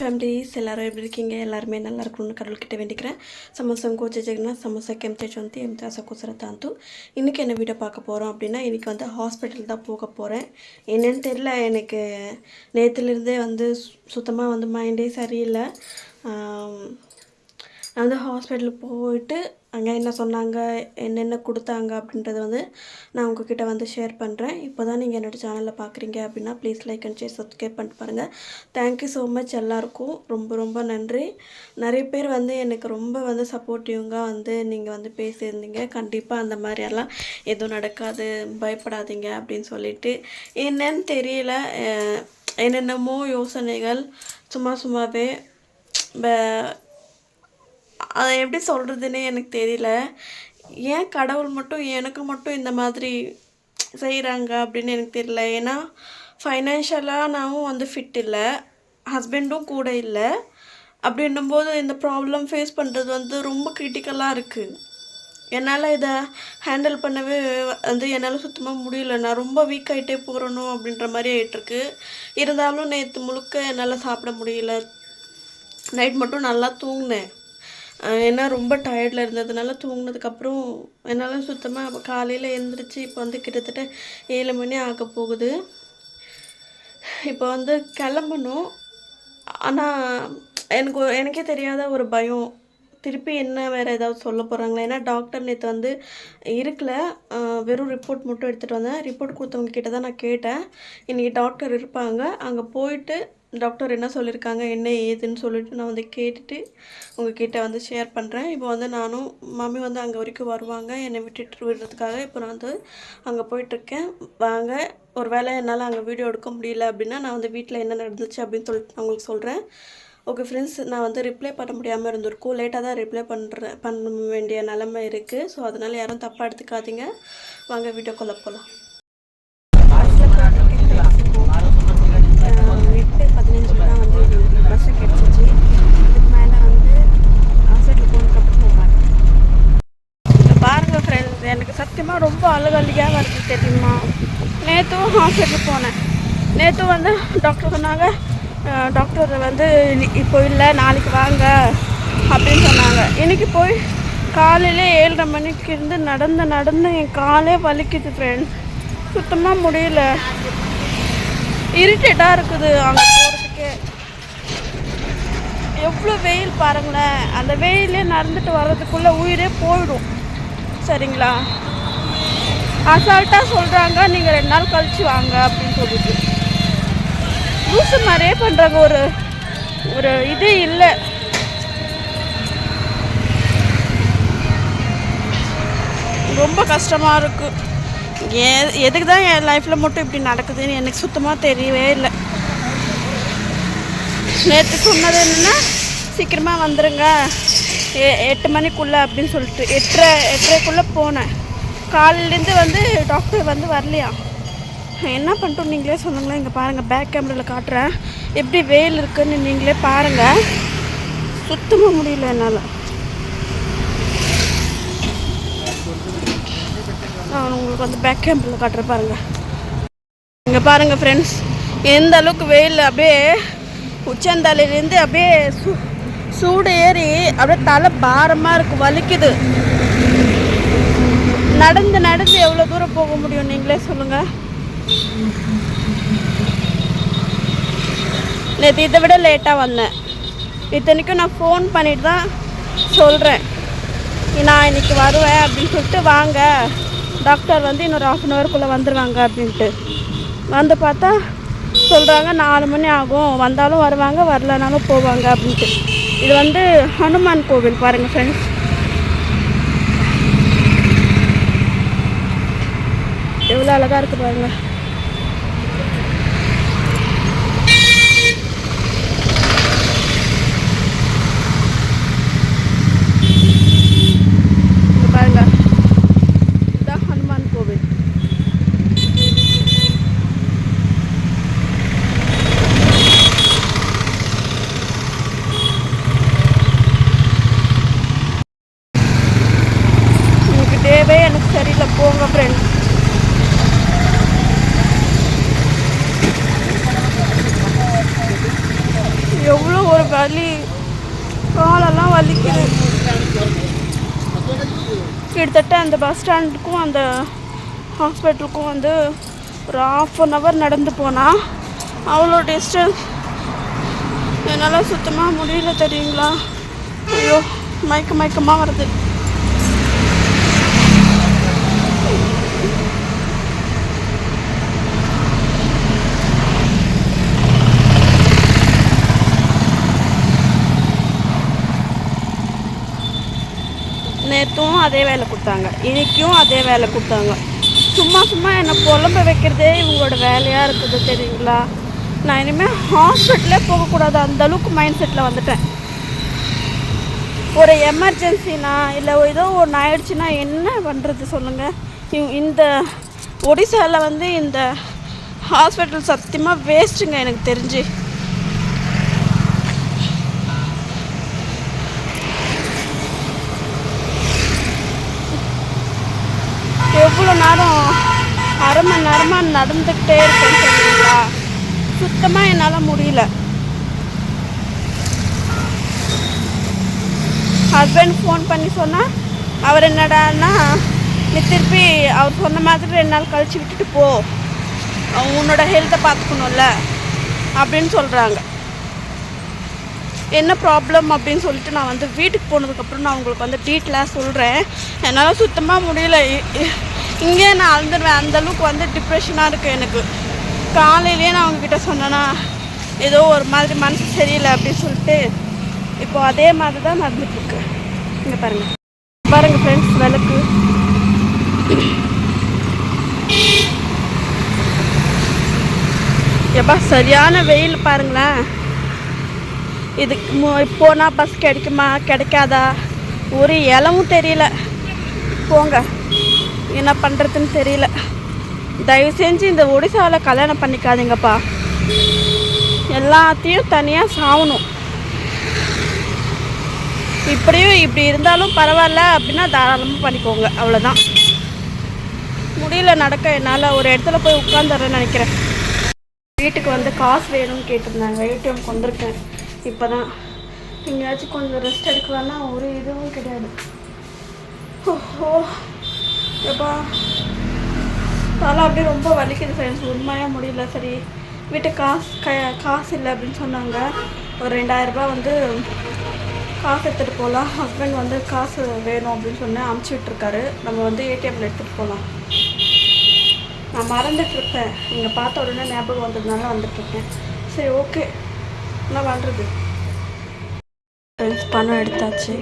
Families எல்லாரும் எப்படி இருக்கீங்க எல்லாருமே நல்லா இருக்கணும்னு கடவுள்கிட்ட வேண்டிக்கிறேன் ಸಮೋಸಂಗೂ ಜಗ್ನ ಸಮೋಸಕ್ಕೆ ಎಂತ ಚೊಂತಿ ಎಂತ ಸಕೋಸರ ತಾಂತು இன்றைக்கி என்ன வீடியோ பார்க்க போகிறோம் அப்படின்னா இன்றைக்கி வந்து ஹாஸ்பிட்டல் தான் போக போகிறேன் என்னன்னு தெரியல எனக்கு நேற்றுலேருந்தே வந்து சுத்தமாக வந்து மைண்டே சரியில்லை ஆம், நான் வந்து ஹாஸ்பிட்டலுக்கு போயிட்டு அங்கே என்ன சொன்னாங்க என்னென்ன கொடுத்தாங்க அப்படின்றத வந்து நான் உங்ககிட்ட வந்து ஷேர் பண்ணுறேன் இப்போ தான் நீங்கள் என்னோடய சேனலில் பார்க்குறீங்க அப்படின்னா please like and share subscribe பண்ணிட்டு பாருங்கள் தேங்க்யூ ஸோ மச் எல்லாருக்கும் ரொம்ப ரொம்ப நன்றி. நிறைய பேர் வந்து எனக்கு ரொம்ப வந்து சப்போர்ட்டிவாக வந்து நீங்கள் வந்து பேசியிருந்தீங்க. கண்டிப்பாக அந்த மாதிரியெல்லாம் எதுவும் நடக்காது பயப்படாதீங்க அப்படின்னு சொல்லிட்டு. என்னன்னு தெரியல என்னென்னமோ யோசனைகள் சும்மா சும்மாவே ப- அதை எப்படி சொல்கிறதுனே எனக்கு தெரியல. ஏன் கடவுள் மட்டும் எனக்கு மட்டும் இந்த மாதிரி செய்கிறாங்க அப்படின்னு எனக்கு தெரியல. ஏன்னா ஃபைனான்ஷியலாக நானும் வந்து ஃபிட் இல்லை. ஹஸ்பண்டும் கூட இல்லை. அப்படின்னும்போது இந்த ப்ராப்ளம் ஃபேஸ் பண்ணுறது வந்து ரொம்ப கிரிட்டிக்கலாக இருக்குது என்னால் இதை ஹேண்டில் பண்ணவே வந்து என்னால் சுத்தமாக முடியல. நான் ரொம்ப வீக் ஆகிட்டே போகிறணும் அப்படின்ற மாதிரி ஆகிட்டுருக்கு இருந்தாலும் நேற்று முழுக்க என்னால் சாப்பிட முடியல. நைட் மட்டும் நல்லா தூங்கினேன். ஏன்னா ரொம்ப டயர்டில் இருந்ததுனால தூங்கினதுக்கப்புறம் என்னால் சுத்தமாக காலையில் எழுந்திரிச்சு இப்போ வந்து கிட்டத்தட்ட ஏழு மணி ஆக போகுது. இப்போ வந்து கிளம்பணும். ஆனால் எனக்கு எனக்கே தெரியாத ஒரு பயம். திருப்பி என்ன வேறு ஏதாவது சொல்ல போகிறாங்களா ஏன்னா டாக்டர் நேற்று வந்து இருக்கல. வெறும் ரிப்போர்ட் மட்டும் எடுத்துகிட்டு வந்தேன். ரிப்போர்ட் கொடுத்தவங்க கிட்ட தான் நான் கேட்டேன். இன்றைக்கி டாக்டர் இருப்பாங்க. அங்கே போயிட்டு டாக்டர் என்ன சொல்லியிருக்காங்க என்ன ஏதுன்னு சொல்லிட்டு நான் வந்து கேட்டுட்டு உங்ககிட்ட வந்து ஷேர் பண்ணுறேன் இப்போ வந்து நானும் மம்மி வந்து அங்கே வரைக்கும் வருவாங்க. என்னை விட்டுட்டு விடுறதுக்காக இப்போ நான் வந்து அங்கே போயிட்டுருக்கேன். வாங்க ஒரு வேளை என்னால் அங்கே வீடியோ எடுக்க முடியல அப்படின்னா நான் வந்து வீட்டில் என்ன நடந்துச்சு அப்படின்னு சொல்லிட்டு நான் உங்களுக்கு சொல்கிறேன் ஓகே ஃப்ரெண்ட்ஸ் நான் வந்து ரிப்ளை பண்ண முடியாமல் இருந்திருக்கும். லேட்டாக தான் ரிப்ளை பண்ணுற பண்ண வேண்டிய நிலமை இருக்குது ஸோ அதனால் யாரும் தப்பாக எடுத்துக்காதீங்க. வாங்க வீடியோக்குள்ளே போகலாம் எட்டு பதினஞ்சு தான் வந்து பஸ்ஸு கிடச்சிச்சு இதுக்கு மேலே வந்து ஹாஸ்பிட்டல் போனதுக்கப்புறம் நான் பார்க்குறேன் பாருங்கள் ஃப்ரெண்ட்ஸ் எனக்கு சத்தியமாக ரொம்ப அழுகலியாக வருது தெரியுமா? நேற்றும் ஹாஸ்பிட்டல் போனேன். நேற்றும் வந்து டாக்டர் சொன்னாங்க டாக்டர் வந்து இப்போ இல்லை நாளைக்கு வாங்க அப்படின்னு சொன்னாங்க. இன்றைக்கி போய் காலையிலே ஏழரை மணிக்கு இருந்து நடந்து நடந்து என் காலே வலிக்குது ஃப்ரெண்ட்ஸ் சுத்தமாக முடியல. இரிட்டேட்டாக இருக்குது அங்கே போகிறதுக்கே எவ்வளோ வெயில் பாருங்களேன். அந்த வெயிலே நடந்துட்டு வர்றதுக்குள்ளே உயிரே போயிடும். சரிங்களா? அசால்ட்டாக சொல்கிறாங்க நீங்கள் ரெண்டு நாள் கழிச்சு வாங்க அப்படின்னு சொல்லிட்டு. லூசு மாதிரியே பண்ணுறாங்க ஒரு ஒரு இது இல்லை. ரொம்ப கஷ்டமாக இருக்குது ஏ எதுக்கு தான் என் லைஃப்பில் மட்டும் இப்படி நடக்குதுன்னு எனக்கு சுத்தமாக தெரியவே இல்லை. நேற்று சொன்னது என்னென்னா சீக்கிரமாக வந்துடுங்க எ எட்டு மணிக்குள்ளே அப்படின்னு சொல்லிட்டு எட்டரை எட்டரைக்குள்ளே போனேன். காலையிலேருந்து வந்து டாக்டர் வந்து வரலையா? என்ன பண்ணிட்டோம் நீங்களே சொல்லுங்களேன் இங்கே பாருங்கள் பேக் கேமராவில் காட்டுறேன். எப்படி வெயில் இருக்குன்னு நீங்களே பாருங்கள் சுத்தமாக முடியல என்னால். நான் உங்களுக்கு வந்து பேக் கேமராவில் காட்டுறேன் பாருங்கள் இங்கே பாருங்கள் ஃப்ரெண்ட்ஸ் எந்த அளவுக்கு வெயில் அப்படியே உச்சந்தலையிலேருந்து அப்படியே சூ சூடு ஏறி அப்படியே தலை பாரமாக இருக்குது வலிக்குது. நடந்து நடந்து எவ்வளோ தூரம் போக முடியும்? நீங்களே சொல்லுங்கள் நேற்று இதை விட லேட்டாக வந்தேன். இத்தனைக்கும் நான் ஃபோன் பண்ணிட்டு தான் சொல்கிறேன் நான் இன்னைக்கு வருவேன் அப்படின்னு சொல்லிட்டு வாங்க. டாக்டர் வந்து இன்னொரு ஆஃப் அன் ஹவருக்குள்ளே வந்துடுவாங்க அப்படின்ட்டு. வந்து பார்த்தா சொல்கிறாங்க நாலு மணி ஆகும். வந்தாலும் வருவாங்க வரலனாலும் போவாங்க அப்படின்ட்டு. இது வந்து ஹனுமான் கோவில் பாருங்கள் ஃப்ரெண்ட்ஸ் எவ்வளோ அழகாக இருக்குது பாருங்கள் இங்க பாருங்க இதுதான் ஹனுமான் கோவில் உங்களுக்கு டேவே எனக்கு சரியில்லை போங்க ஃப்ரெண்ட்ஸ் எவ்வளோ ஒரு வலி காலெல்லாம் வலிக்குது கிட்டத்தட்ட அந்த பஸ் ஸ்டாண்டுக்கும் அந்த ஹாஸ்பிட்டலுக்கும் வந்து ஒரு ஆஃப் அன் ஹவர் நடந்து போனால் அவ்வளோ டிஸ்டன்ஸ் என்னால் சுத்தமாக முடியல தெரியுங்களா? ஐயோ மயக்க மயக்கமாக வருது. நேற்றும் அதே வேலை கொடுத்தாங்க. இன்றைக்கும் அதே வேலை கொடுத்தாங்க. சும்மா சும்மா என்னை புலம்ப வைக்கிறதே இவங்களோட வேலையாக இருக்குது தெரியுங்களா? நான் இனிமேல் ஹாஸ்பிட்டலே போகக்கூடாது அந்த அளவுக்கு மைண்ட் செட்டில் வந்துட்டேன். ஒரு எமர்ஜென்சினா இல்லை ஏதோ ஒன்று ஆயிடுச்சுன்னா என்ன பண்ணுறது சொல்லுங்கள் இந்த ஒடிசாவில் வந்து இந்த ஹாஸ்பிட்டல் சத்தியமாக வேஸ்ட்டுங்க எனக்கு தெரிஞ்சு எவ்வளோ நேரம் அரை மணி நேரமாக நடந்துக்கிட்டே இருக்கேன்னு தெரியுங்களா சுத்தமாக என்னால் முடியல. ஹஸ்பண்ட் ஃபோன் பண்ணி சொன்னால் அவர் என்னடான்னா நீ திருப்பி அவர் சொன்ன மாதிரி ரெண்டு நாள் கழிச்சு விட்டுட்டு போ. உன்னோட ஹெல்த்தை பார்த்துக்கணும்ல அப்படின்னு சொல்கிறாங்க என்ன ப்ராப்ளம் அப்படின்னு சொல்லிட்டு நான் வந்து வீட்டுக்கு போனதுக்கப்புறம் நான் உங்களுக்கு வந்து டீட்டெயிலாக சொல்கிறேன் என்னால் சுத்தமாக முடியல. இங்கே நான் அழுந்துடுவேன் அந்தளவுக்கு வந்து டிப்ரெஷனாக இருக்குது எனக்கு. காலையிலேயே நான் அவங்கக்கிட்ட சொன்னேன்னா ஏதோ ஒரு மாதிரி மனசு சரியில்லை அப்படின்னு சொல்லிட்டு இப்போ அதே மாதிரி தான் நடந்துட்டுருக்கு. இங்கே பாருங்கள் பாருங்கள் ஃப்ரெண்ட்ஸ் விளக்கு. எப்பா சரியான வெயில் பாருங்களேன். இதுக்கு மு- போனால் பஸ் கிடைக்குமா கிடைக்காதா? ஒரு இலமும் தெரியல. போங்க. என்ன பண்ணுறதுன்னு தெரியல. தயவு செஞ்சு இந்த ஒடிசாவில் கல்யாணம் பண்ணிக்காதீங்கப்பா. எல்லாத்தையும் தனியாக சாகணும் இப்படியும் இப்படி இருந்தாலும் பரவாயில்ல அப்படின்னா தாராளமாக பண்ணிக்கோங்க. அவ்வளோதான் முடியல நடக்க என்னால் ஒரு இடத்துல போய் உட்காந்துறேன்னு நினைக்கிறேன். வீட்டுக்கு வந்து காசு வேணும்னு கேட்டிருந்தாங்க. ஏடிஎம் கொண்டிருக்கேன். இப்போ தான் எங்கேயாச்சும் கொஞ்சம் ரெஸ்ட் எடுக்கலான்னா ஒரு இதுவும் கிடையாது. ஓஹோ. எப்பா? தலை அப்படியே ரொம்ப வலிக்குது ஃப்ரெண்ட்ஸ் உண்மையாக முடியல. சரி வீட்டு காசு க காசு இல்லை அப்படின்னு சொன்னாங்க. ஒரு ரெண்டாயிரரூபா வந்து காசு எடுத்துகிட்டு போகலாம். ஹஸ்பண்ட் வந்து காசு வேணும் அப்படின்னு சொன்னேன். அமுச்சு விட்ருக்காரு நம்ம வந்து ஏடிஎம்மில் எடுத்துகிட்டு போகலாம். நான் மறந்துட்டுருப்பேன் நீங்கள் பார்த்த உடனே ஞாபகம் வந்ததுனால வந்துட்டுருக்கேன் சரி ஓகே என்ன பண்ணுறது பணம் எடுத்தாச்சு.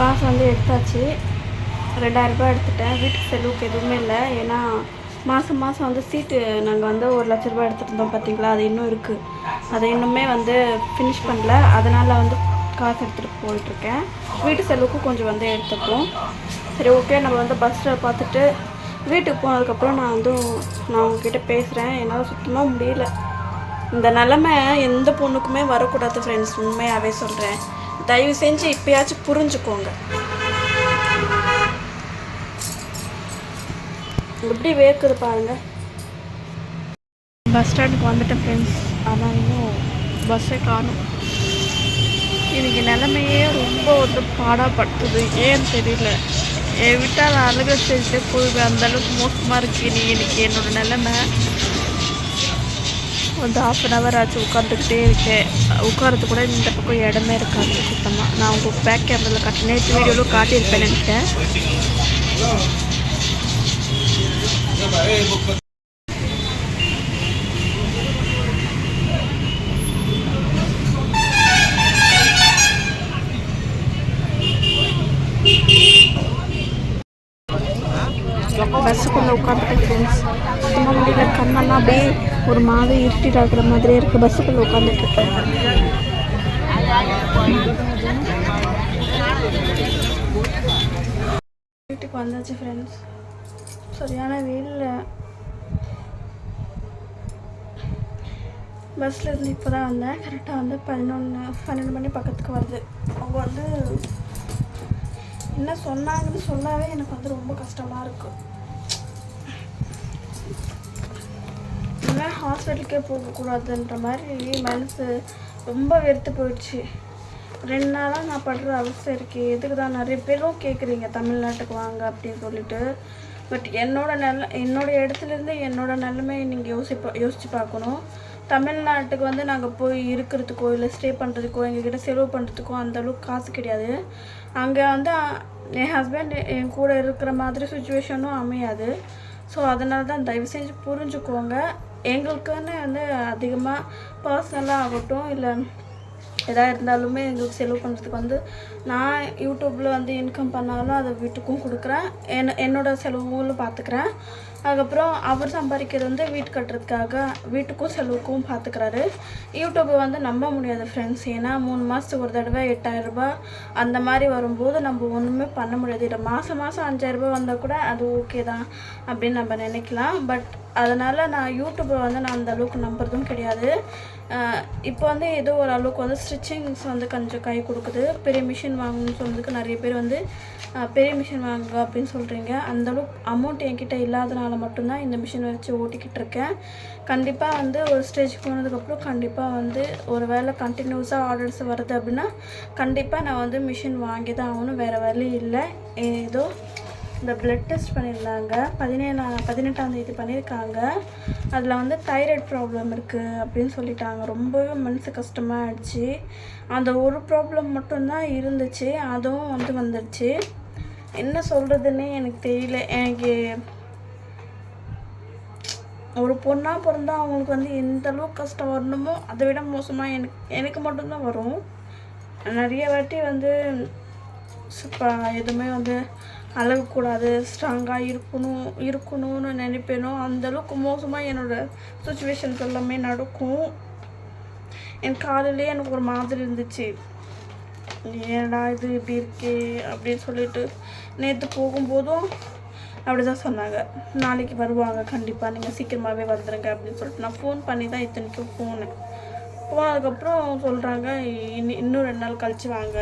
காசு வந்து எடுத்தாச்சு. ரெண்டாயிரம் ரூபாய் எடுத்துட்டேன். வீட்டுக்கு செலவுக்கு எதுவுமே இல்லை. ஏன்னா மாதம் மாதம் வந்து சீட்டு நாங்கள் வந்து ஒரு லட்ச ரூபாய் எடுத்துருந்தோம் இருந்தோம் பார்த்தீங்களா அது இன்னும் இருக்குது அதை இன்னுமே வந்து ஃபினிஷ் பண்ணல. அதனால் வந்து காசு எடுத்துகிட்டு போயிட்டுருக்கேன். வீட்டு செலவுக்கும் கொஞ்சம் வந்து எடுத்துப்போம். சரி ஓகே நம்ம வந்து பஸ்ஸில் பார்த்துட்டு வீட்டுக்கு போனதுக்கப்புறம் நான் வந்து நான் உங்ககிட்ட பேசுகிறேன் என்னால் சுத்தமாக முடியல. இந்த நிலமை எந்த பொண்ணுக்குமே வரக்கூடாது ஃப்ரெண்ட்ஸ் உண்மையாகவே சொல்கிறேன் தயவு செஞ்சு இப்பயாச்சும் புரிஞ்சுக்கோங்க. எப்படி வேர்க்குது பாருங்க. பஸ் ஸ்டாண்டுக்கு வந்துட்டேன் ஃப்ரெண்ட்ஸ் ஆனால் இன்னும் பஸ்ஸே காணும். இன்றைக்கி நிலமையே ரொம்ப வந்து பாடாப்படுத்துது ஏன்னு தெரியல. என் விட்டால் நான் அழுக செஞ்சுட்டே போயிடுவேன் அந்த அளவுக்கு மோசமாக இருக்கு. நீ இன்னைக்கு என்னோடய நிலமை. வந்து ஆஃப் அன் ஹவர் ஆச்சு உட்காந்துக்கிட்டே இருக்கேன். உட்காரத்து கூட இந்த பக்கம் இடமே இருக்காது சுத்தமாக நான் உங்களுக்கு பேக் கேமரில் காட்டி நேற்று வீடியோவில் காட்டியிருப்பேன் நினைக்கிறேன். பஸ்ஸுக்குள்ளே உட்காந்துட்டேன் ஃப்ரெண்ட்ஸ் சுத்தமாக முடியல கண்ணெல்லாம் அப்படியே ஒரு மாதிரி இருட்டிடாக்குற மாதிரியே இருக்குது பஸ்ஸுக்குள்ளே உட்காந்துட்டு இருக்கேன் வீட்டுக்கு வந்தாச்சு ஃப்ரெண்ட்ஸ் சரியான வெயிலில். பஸ்ஸில் இருந்து இப்போ தான் வந்தேன் கரெக்டாக வந்து பதினொன்று பன்னெண்டு மணி பக்கத்துக்கு வருது. அவங்க வந்து என்ன சொன்னாங்கன்னு சொன்னாவே எனக்கு வந்து ரொம்ப கஷ்டமாக இருக்குது ஹாஸ்பிட்டலுக்கே போகக்கூடாதுன்ற மாதிரி மனசு ரொம்ப வெறுத்து போயிடுச்சு. ரெண்டு நாளாக நான் படுற அவஸ்தை இருக்கு எதுக்கு தான் நிறைய பேரும் கேட்குறீங்க தமிழ்நாட்டுக்கு வாங்க அப்படின்னு சொல்லிட்டு. பட் என்னோட நல்ல என்னோட இடத்துலேருந்து என்னோட நிலைமையை நீங்கள் யோசிப்பா யோசித்து பார்க்கணும். தமிழ்நாட்டுக்கு வந்து நாங்கள் போய் இருக்கிறதுக்கோ இல்லை ஸ்டே பண்ணுறதுக்கோ எங்ககிட்ட செலவு பண்ணுறதுக்கோ அந்த அளவுக்கு காசு கிடையாது. அங்கே வந்து என் ஹஸ்பண்ட் என் கூட இருக்கிற மாதிரி சுச்சுவேஷனும் அமையாது. ஸோ அதனால தான் தயவு செஞ்சு புரிஞ்சுக்கோங்க. எங்களுக்குன்னு வந்து அதிகமாக பர்சனலாக ஆகட்டும் இல்லை எதாக இருந்தாலுமே எங்களுக்கு செலவு பண்ணுறதுக்கு வந்து நான் யூடியூப்பில் வந்து இன்கம் பண்ணாலும் அதை வீட்டுக்கும் கொடுக்குறேன். என்ன என்னோட செலவுகளும் பார்த்துக்கிறேன். அதுக்கப்புறம் அவர் சம்பாதிக்கிறது வந்து வீட்டு கட்டுறதுக்காக வீட்டுக்கும் செலவுக்கும் பார்த்துக்கிறாரு. யூடியூப்பை வந்து நம்ப முடியாது ஃப்ரெண்ட்ஸ் ஏன்னா மூணு மாதத்துக்கு ஒரு தடவை எட்டாயிரம் ரூபாய் அந்த மாதிரி வரும்போது நம்ம ஒன்றுமே பண்ண முடியாது. இல்லை மாதம் மாதம் அஞ்சாயிரம் ரூபாய் வந்தால் கூட அது ஓகே தான் அப்படின்னு நம்ம நினைக்கலாம். பட் அதனால் நான் யூடியூப்பை வந்து நான் அந்த அளவுக்கு நம்புறதும் கிடையாது. இப்போ வந்து ஏதோ ஒரு அளவுக்கு வந்து ஸ்டிச்சிங்ஸ் வந்து கொஞ்சம் கை கொடுக்குது. பெரிய மிஷின் வாங்கணும்னு சொன்னதுக்கு நிறைய பேர் வந்து பெரிய மிஷின் வாங்க அப்படின்னு சொல்கிறீங்க அந்தளவுக்கு அமௌண்ட் என்கிட்ட இல்லாதனால மட்டும்தான் இந்த மிஷின் வச்சு ஓட்டிக்கிட்டு இருக்கேன் கண்டிப்பாக வந்து ஒரு ஸ்டேஜ் போனதுக்கப்புறம் கண்டிப்பாக வந்து ஒரு வேளை கண்டினியூஸாக ஆர்டர்ஸ் வருது அப்படின்னா கண்டிப்பாக நான் வந்து மிஷின் வாங்கி தான் ஆகணும். வேறு வழி இல்லை. ஏதோ இந்த பிளட் டெஸ்ட் பண்ணியிருந்தாங்க. பதினேழா பதினெட்டாம் தேதி பண்ணியிருக்காங்க. அதில் வந்து தைராய்டு ப்ராப்ளம் இருக்குது அப்படின்னு சொல்லிட்டாங்க. ரொம்பவே மனசு கஷ்டமாக ஆயிடுச்சு. அந்த ஒரு ப்ராப்ளம் மட்டும்தான் இருந்துச்சு. அதுவும் வந்து வந்துடுச்சு என்ன சொல்கிறதுன்னே எனக்கு தெரியல. எனக்கு ஒரு பொண்ணாக பிறந்தால் அவங்களுக்கு வந்து எந்த அளவுக்கு கஷ்டம் வரணுமோ அதை விட மோசமாக எனக்கு எனக்கு மட்டும்தான் வரும். நிறைய வாட்டி வந்து எதுவுமே வந்து அழகக்கூடாது ஸ்ட்ராங்காக இருக்கணும் இருக்கணும்னு நினைப்பேனோ அந்த அளவுக்கு மோசமாக என்னோட சுச்சுவேஷன்ஸ் எல்லாமே நடக்கும். என் காலையிலேயே எனக்கு ஒரு மாதிரி இருந்துச்சு. ஏடா இது இப்படி இருக்கே? அப்படின்னு சொல்லிட்டு நேற்று போகும்போதும் அப்படி தான் சொன்னாங்க. நாளைக்கு வருவாங்க. கண்டிப்பாக நீங்கள் சீக்கிரமாகவே வந்துடுங்க அப்படின்னு சொல்லிட்டு நான் ஃபோன் பண்ணி தான் இத்தனைக்கும் போனேன். போனதுக்கப்புறம் சொல்கிறாங்க இன்னி இன்னும் ரெண்டு நாள் கழிச்சு வாங்க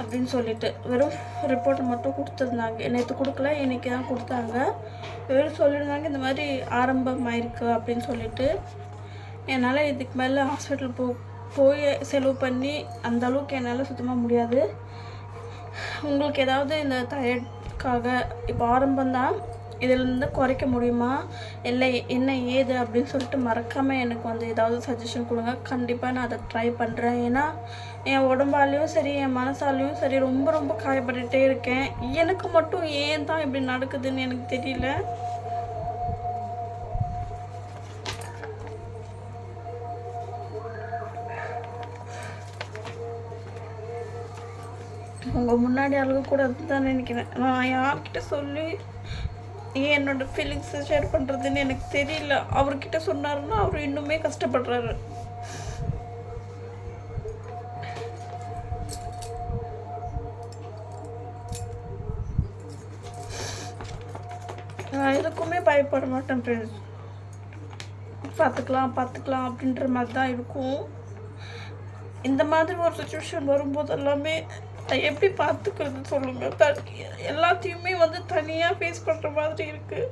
அப்படின்னு சொல்லிட்டு. வெறும் ரிப்போர்ட் மட்டும் கொடுத்துருந்தாங்க. நேற்று கொடுக்கல இன்னைக்கு தான் கொடுத்தாங்க. வெறும் சொல்லியிருந்தாங்க இந்த மாதிரி ஆரம்பமாயிருக்கு அப்படின்னு சொல்லிட்டு. என்னால் இதுக்கு மேலே ஹாஸ்பிட்டல் போ போய் செலவு பண்ணி அந்த அளவுக்கு என்னால் சுத்தமாக முடியாது. உங்களுக்கு ஏதாவது இந்த தைராய்டுக்காக இப்போ ஆரம்பம்தான். இதிலிருந்து குறைக்க முடியுமா? இல்லை என்ன ஏது அப்படின்னு சொல்லிட்டு மறக்காமல் எனக்கு வந்து ஏதாவது சஜஷன் கொடுங்க. கண்டிப்பாக நான் அதை ட்ரை பண்ணுறேன் ஏன்னா என் உடம்பாலையும் சரி என் மனசாலையும் சரி ரொம்ப ரொம்ப காயப்பட்டுகிட்டே இருக்கேன். எனக்கு மட்டும் ஏன் தான் இப்படி நடக்குதுன்னு எனக்கு தெரியல. உங்கள் முன்னாடி அழுகக்கூடாது தான் நினைக்கிறேன். நான் யார்கிட்ட சொல்லி ஏன் என்னோட ஃபீலிங்ஸை ஷேர் பண்ணுறதுன்னு எனக்கு தெரியல. அவர்கிட்ட சொன்னாருன்னா அவர் இன்னுமே கஷ்டப்படுறாரு. நான் எதுக்குமே பயப்பட மாட்டேன் ஃப்ரெண்ட்ஸ் பார்த்துக்கலாம் பார்த்துக்கலாம் அப்படின்ற மாதிரி தான் இருக்கும். இந்த மாதிரி ஒரு சுச்சுவேஷன் வரும்போது எல்லாமே நான் எப்படி பார்த்துக்கிறது சொல்லுங்கள் எல்லாத்தையுமே வந்து தனியாக ஃபேஸ் பண்ணுற மாதிரி இருக்குது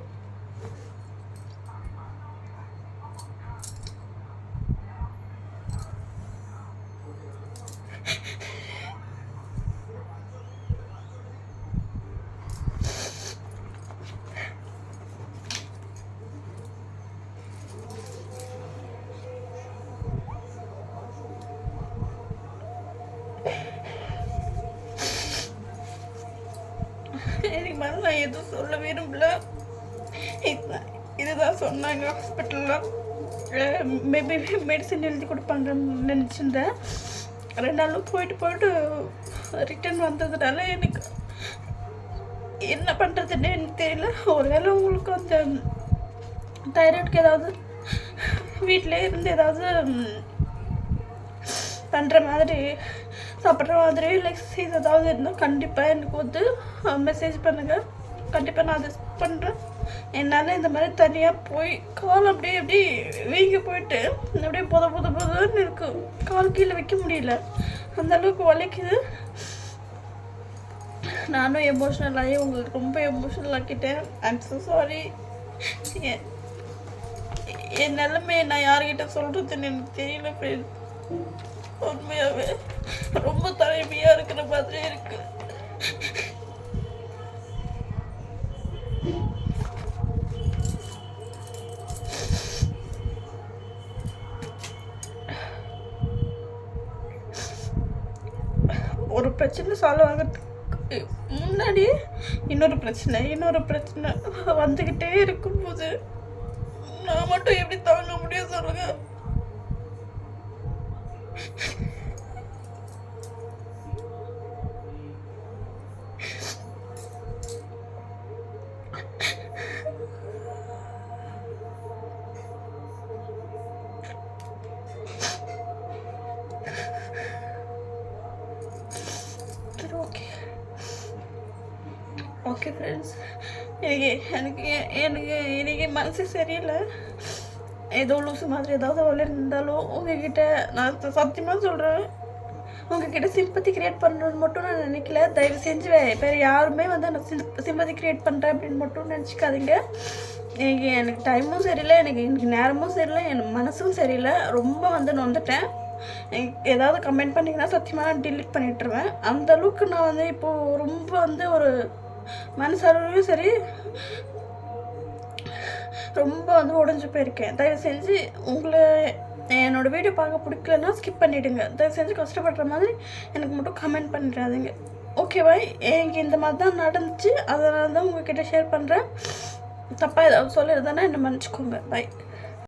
எனக்கு மேலே நான் எதுவும் சொல்ல விரும்பல. இதுதான் இதுதான் சொன்னாங்க ஹாஸ்பிட்டலில் மேபி மெடிசன் எழுதி கொடுப்பாங்கன்னு நினச்சிருந்தேன். ரெண்டு நாளும் போயிட்டு போயிட்டு ரிட்டர்ன் வந்ததுனால எனக்கு என்ன பண்ணுறதுன்னு எனக்கு தெரியல. ஒருவேளை உங்களுக்கு அந்த தைராய்டுக்கு ஏதாவது வீட்டிலே இருந்து ஏதாவது பண்ணுற மாதிரி சாப்பிட்ற மாதிரி இல்லை எக்ஸசைஸ் ஏதாவது இருந்தால் கண்டிப்பாக எனக்கு வந்து மெசேஜ் பண்ணுங்கள் கண்டிப்பாக நான் அதை பண்ணுறேன் என்னால் இந்த மாதிரி தனியாக போய் கால் அப்படியே அப்படியே வீங்கி போயிட்டு அப்படியே புத புத புதன்னு இருக்கும் கால் கீழே வைக்க முடியல. அந்த அளவுக்கு வலிக்குது. நானும் எமோஷ்னல் ஆகி உங்களுக்கு ரொம்ப எமோஷ்னல் ஆக்கிட்டேன். ஐம் ஸோ சாரி என் நிலைமையை நான் யார்கிட்ட சொல்கிறதுன்னு எனக்கு தெரியல ஃப்ரெண்ட் உண்மையாகவே ரொம்ப தலைமையாக இருக்கிற மாதிரி இருக்கு. ஒரு பிரச்சனை சால்வ் ஆகிறதுக்கு முன்னாடி இன்னொரு பிரச்சனை இன்னொரு பிரச்சனை வந்துக்கிட்டே இருக்கும்போது நான் மட்டும் எப்படி தாங்க முடியும் சொல்லுங்க? ஓகே ஃப்ரெண்ட்ஸ் எனக்கு எனக்கு எனக்கு இன்றைக்கி மனசு சரியில்லை. ஏதோ லூசு மாதிரி ஏதாவது வழி இருந்தாலும் உங்ககிட்ட நான் சத்தியமாக சொல்கிறேன் உங்ககிட்ட சிம்பத்தி கிரியேட் பண்ணணும்னு மட்டும் நான் நினைக்கல. தயவு செஞ்சு வேறு யாருமே வந்து நான் சிம்பத்தி கிரியேட் பண்ணுறேன் அப்படின்னு மட்டும் நினச்சிக்காதீங்க. எனக்கு எனக்கு டைமும் சரியில்லை எனக்கு எனக்கு நேரமும் சரியில்லை எனக்கு மனசும் சரியில்லை. ரொம்ப வந்து நொந்துட்டேன். எனக்கு ஏதாவது கமெண்ட் பண்ணிங்கன்னா சத்தியமாக நான் டிலீட் பண்ணிட்டுருவேன். அந்த அளவுக்கு நான் வந்து இப்போது ரொம்ப வந்து ஒரு மனசளவுலையும் சரி ரொம்ப வந்து உடஞ்சி போயிருக்கேன். தயவு செஞ்சு உங்களை என்னோட வீடியோ பார்க்க பிடிக்கலன்னா ஸ்கிப் பண்ணிவிடுங்க தயவு செஞ்சு கஷ்டப்படுற மாதிரி எனக்கு மட்டும் கமெண்ட் பண்ணிடாதீங்க. ஓகேவா எனக்கு இந்த மாதிரி தான் நடந்துச்சு. அதனால தான் உங்ககிட்ட ஷேர் பண்ணுறேன் தப்பாக ஏதாவது சொல்லியிருந்தேன்னா என்னை மன்னிச்சிக்கோங்க. பை